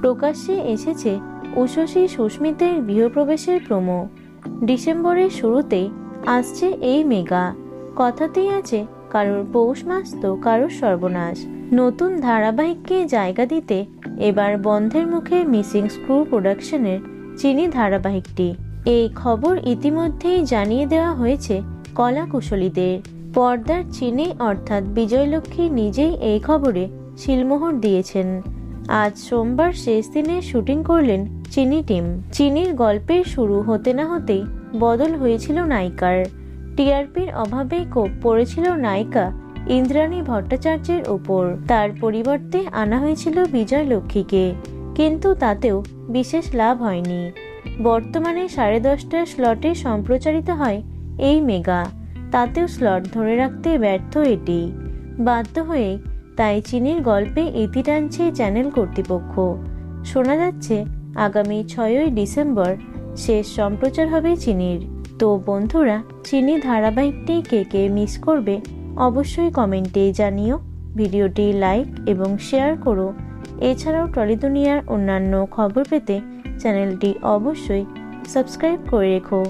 প্রকাশ্যে এসেছে উষসী সুস্মিতের গৃহপ্রবেশের প্রোমো। ডিসেম্বরের শুরুতেই আসছে এই মেগা। কথাতেই আছে, কারোর পৌষ মাস তো কারোর সর্বনাশ। নতুন ধারাবাহিককে জায়গা দিতে এবার বন্ধের মুখে মিসিং স্ক্রু প্রোডাকশনের চিনি ধারাবাহিকটি। এই খবর ইতিমধ্যেই জানিয়ে দেওয়া হয়েছে কলা কুশলীদের পর্দার চিনি অর্থাৎ বিজয়লক্ষ্মী নিজেই এই খবরে শিলমোহর দিয়েছেন। আজ সোমবার শেষ দিনে শুটিং করলেন চিনি টিম। চিনির গল্পের শুরু হতে না হতেই বদল হয়েছিল নায়িকার। টিআরপির অভাবেই কোপ পড়েছিল নায়িকা ইন্দ্রাণী ভট্টাচার্যের ওপর। তার পরিবর্তে আনা হয়েছিল বিজয় লক্ষ্মীকে। কিন্তু তাতেও বিশেষ লাভ হয়নি। বর্তমানে সাড়ে দশটার স্লটে সম্প্রচারিত হয় এই মেগা। তাতেও স্লট ধরে রাখতে ব্যর্থ এটি। বাধ্য হয়ে তাই চীনের গল্পে ইতি টানছে চ্যানেল কর্তৃপক্ষ। শোনা যাচ্ছে, আগামী ছয়ই ডিসেম্বর শেষ সম্প্রচার হবে চিনির। তো বন্ধুরা, চিনি ধারাবাহিকটি কে কে মিস করবে অবশ্যই কমেন্টে জানিও, ভিডিওটি লাইক এবং শেয়ার করো। এছাড়াও টলি দুনিয়ার অন্যান্য খবর পেতে চ্যানেলটি অবশ্যই সাবস্ক্রাইব করে রেখো।